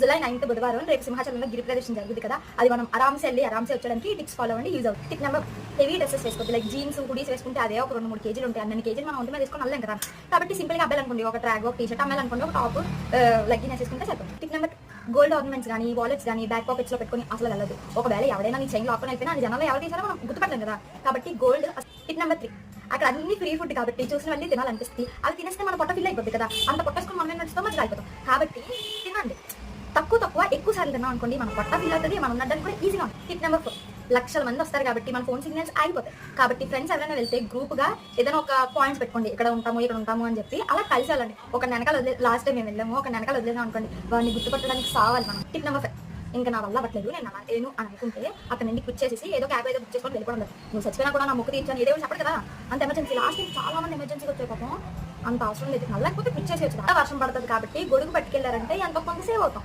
July ninth బుధవారం రేపు సింహాచలంలో గిరి ప్రదర్శన జరుగుతుంది కదా. అది మనం ఆరామ్సే వెళ్ళి ఆరామ్సే వచ్చడానికి టిప్స్ ఫాలో అవ్వండి యూజ్ అవుతుంది టిప్ నెంబర్ హెవీ డ్రెస్సెస్ వేసుకోవద్దు. లైక్ జీన్స్ హుడీస్ వేసుకుంటే అదే ఒక రెండు మూడు కేజీలు ఉంటాయి. అన్ని కేజీలు మనం ఒంటి మీద వేసుకొని వెళ్ళలేం కదా. కాబట్టి సింపుల్గా అబ్బాయిలు అనుకోండి ఒక ట్రాగ్ ఒక టీషర్ట్ అమ్మాయిలు అనుకోండి ఒక టాప్ లెగ్గిన్ వేసుకుంటే సరిపోతుంది. టిప్ నెంబర్ గోల్డ్ ఆర్నమెంట్స్ కానీ వాలెట్స్ కానీ బ్యాక్ పాకెట్స్లో పెట్టుకొని అసలు వెళ్ళదు. ఒకవేళ ఎవరైనా నీ చైన్ లాక్కొని వెళ్ళిపోయినా అది జనాలు ఎవరు తీసారో మనం గుర్తుపట్టలేం కదా. కాబట్టి గోల్డ్ టిప్ నెంబర్ త్రీ. అక్కడ అన్ని ఫ్రీ ఫుడ్ కాబట్టి చూసిన వెళ్ళి తినాలనిపిస్తుంది. అవి తినేస్తే మన పొట్ట ఫిల్ అయిపోతుంది కదా. అంత పొట్టేసుకొని మనం నడుస్తాం మంచిగా అయిపోతాం కాబట్టి తక్కువ తక్కువ ఎక్కువ సార్లు తిన్నాం అనుకోండి మనం పొట్ట ఫీల్ అవుతుంది మనం ఉండడానికి కూడా ఈజీగా ఉంటుంది. టిప్ నెంబర్ ఫోర్ లక్షల మంది వస్తారు కాబట్టి మన ఫోన్ సిగ్నల్స్ ఆగిపోతాయి. కాబట్టి ఫ్రెండ్స్ ఎవరైనా వెళ్తే గ్రూప్గా ఏదైనా ఒక పాయింట్స్ పెట్టుకోండి. ఇక్కడ ఉంటాము ఇక్కడ ఉంటాము అని చెప్పి అలా కలిసి వెళ్ళండి ఒక వెనకాల వదిలే లాస్ట్ టైం మేము వెళ్ళాము ఒక వెనకాల వదిలేదాం అనుకోండి వాడిని గుర్తుపట్టడానికి సావాలి మనం. టిప్ నెంబర్ ఫైవ్ ఇంకా నా వల్ల అవ్వట్లేదు నేను అలా లేను అని అనుకుంటే అక్కడ నుండి క్విట్ చేసేసి ఏదో క్యాబ్ ఏదో బుక్ చేసుకొని వెళ్ళిపోవడం లేదు. నువ్వు చచ్చిపోయినా కూడా నా ముక్కు తీర్చాను ఏదో చెప్పడు కదా. అంత ఎమర్జెన్సీ లాస్ట్ టైం చాలా మంది ఎమర్జెన్సీకి వచ్చే పాపం. అంత అవసరం లేదు. మళ్ళీ లేకపోతే క్విట్ చేసి వర్షం పడుతుంది కాబట్టి గొడుగు పట్టుకెళ్ళారంటే ఎంత కొంత సేవ్ అవుతాం.